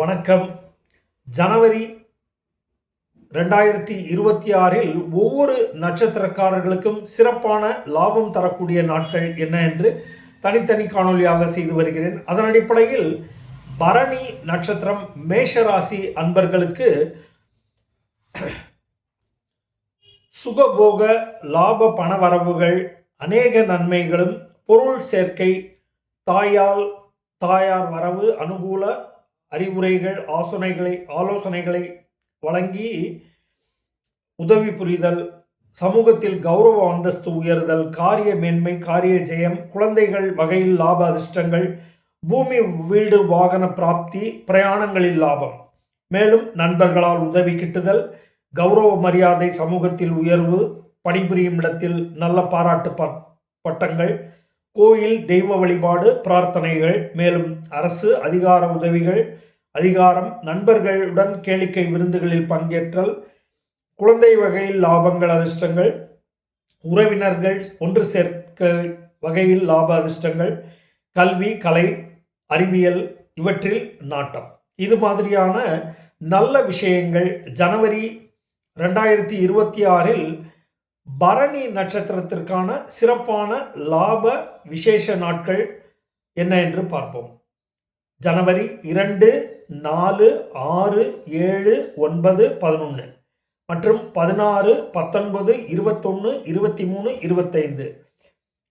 வணக்கம். ஜனவரி ரெண்டாயிரத்தி இருபத்தி ஆறில் ஒவ்வொரு நட்சத்திரக்காரர்களுக்கும் சிறப்பான லாபம் தரக்கூடிய நாட்கள் என்ன என்று தனித்தனி காணொலியாக செய்து வருகிறேன். அதன் அடிப்படையில் பரணி நட்சத்திரம் மேஷராசி அன்பர்களுக்கு சுகபோக லாப பணவரவுகள் அநேக நன்மைகளும் பொருள் சேர்க்கை தாயால் தாயார் வரவு அனுகூல அறிவுரைகள் ஆசோனைகளை ஆலோசனைகளை வழங்கி உதவி புரிதல் சமூகத்தில் கௌரவ அந்தஸ்து உயர்தல் காரிய மேன்மை காரிய ஜெயம் குழந்தைகள் வகையில் லாப அதிர்ஷ்டங்கள் பூமி வீடு வாகன பிராப்தி பிரயாணங்களில் லாபம். மேலும் நண்பர்களால் உதவி கிட்டுதல் கௌரவ மரியாதை சமூகத்தில் உயர்வு பணிபுரியும் இடத்தில் நல்ல பாராட்டு ப- பட்டங்கள் கோயில் தெய்வ வழிபாடு பிரார்த்தனைகள் மேலும் அரசு அதிகார உதவிகள் அதிகாரம் நண்பர்களுடன் கேளிக்கை விருந்துகளில் பங்கேற்றல் குழந்தை வகையில் லாபங்கள் அதிர்ஷ்டங்கள் உறவினர்கள் ஒன்று சேர்க்க வகையில் லாப அதிர்ஷ்டங்கள் கல்வி கலை அறிவியல் இவற்றில் நாட்டம். இது மாதிரியான நல்ல விஷயங்கள் ஜனவரி ரெண்டாயிரத்தி இருபத்தி ஆறில் பரணி நட்சத்திரத்திற்கான சிறப்பான லாப விசேஷ நாட்கள் என்ன என்று பார்ப்போம். ஜனவரி இரண்டு நாலு ஆறு ஏழு ஒன்பது பதினொன்று மற்றும் பதினாறு பத்தொன்பது இருபத்தொன்று இருபத்தி மூணு இருபத்தைந்து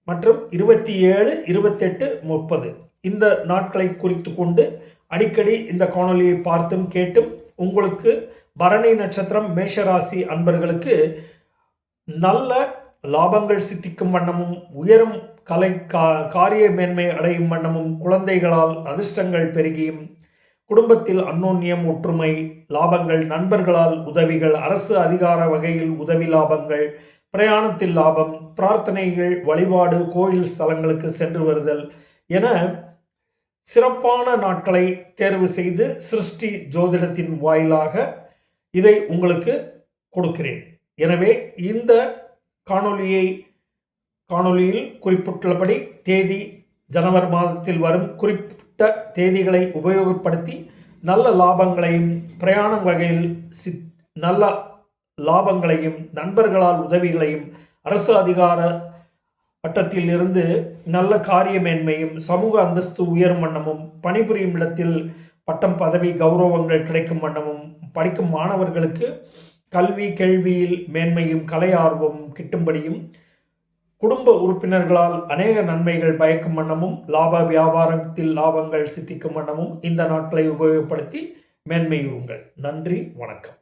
மற்றும் இருபத்தி ஏழு இருபத்தெட்டு முப்பது. இந்த நாட்களை குறித்து கொண்டு அடிக்கடி இந்த காணொலியை பார்த்தும் கேட்டும் உங்களுக்கு பரணி நட்சத்திரம் மேஷராசி அன்பர்களுக்கு நல்ல லாபங்கள் சித்திக்கும் வண்ணமும் உயரும் கலை கா காரிய மேன்மை அடையும் வண்ணமும் குழந்தைகளால் அதிர்ஷ்டங்கள் பெருகியும். குடும்பத்தில் அன்னோன்யம் ஒற்றுமை லாபங்கள் நண்பர்களால் உதவிகள் அரசு அதிகார வகையில் உதவி லாபங்கள் பிரயாணத்தில் லாபம் பிரார்த்தனைகள் வழிபாடு கோயில் ஸ்தலங்களுக்கு சென்று வருதல் என சிறப்பான நாட்களை தேர்வு செய்து சிருஷ்டி ஜோதிடத்தின் வாயிலாக இதை உங்களுக்கு கொடுக்கிறேன். எனவே இந்த காணொளியை காணொளியில் குறிப்பிட்டுள்ளபடி தேதி ஜனவரி மாதத்தில் வரும் குறிப்பிட்ட தேதிகளை உபயோகப்படுத்தி நல்ல லாபங்களையும் பிரயாணம் வகையில் சி நல்ல லாபங்களையும் நண்பர்களால் உதவிகளையும் அரசு அதிகார வட்டத்தில் இருந்து நல்ல காரிய மேன்மையும் சமூக அந்தஸ்து உயரும் வண்ணமும் பணிபுரியும் இடத்தில் பட்டம் பதவி கௌரவங்கள் கிடைக்கும் வண்ணமும் படிக்கும் மாணவர்களுக்கு கல்வி கேள்வியில் மேன்மையும் கலை ஆர்வமும் கிட்டும்படியும் குடும்ப உறுப்பினர்களால் அநேக நன்மைகள் பயக்கும் வண்ணமும் லாப வியாபாரத்தில் லாபங்கள் சித்திக்கும் வண்ணமும் இந்த நாட்களை உபயோகப்படுத்தி மேன்மையுங்கள் நன்றி வணக்கம்.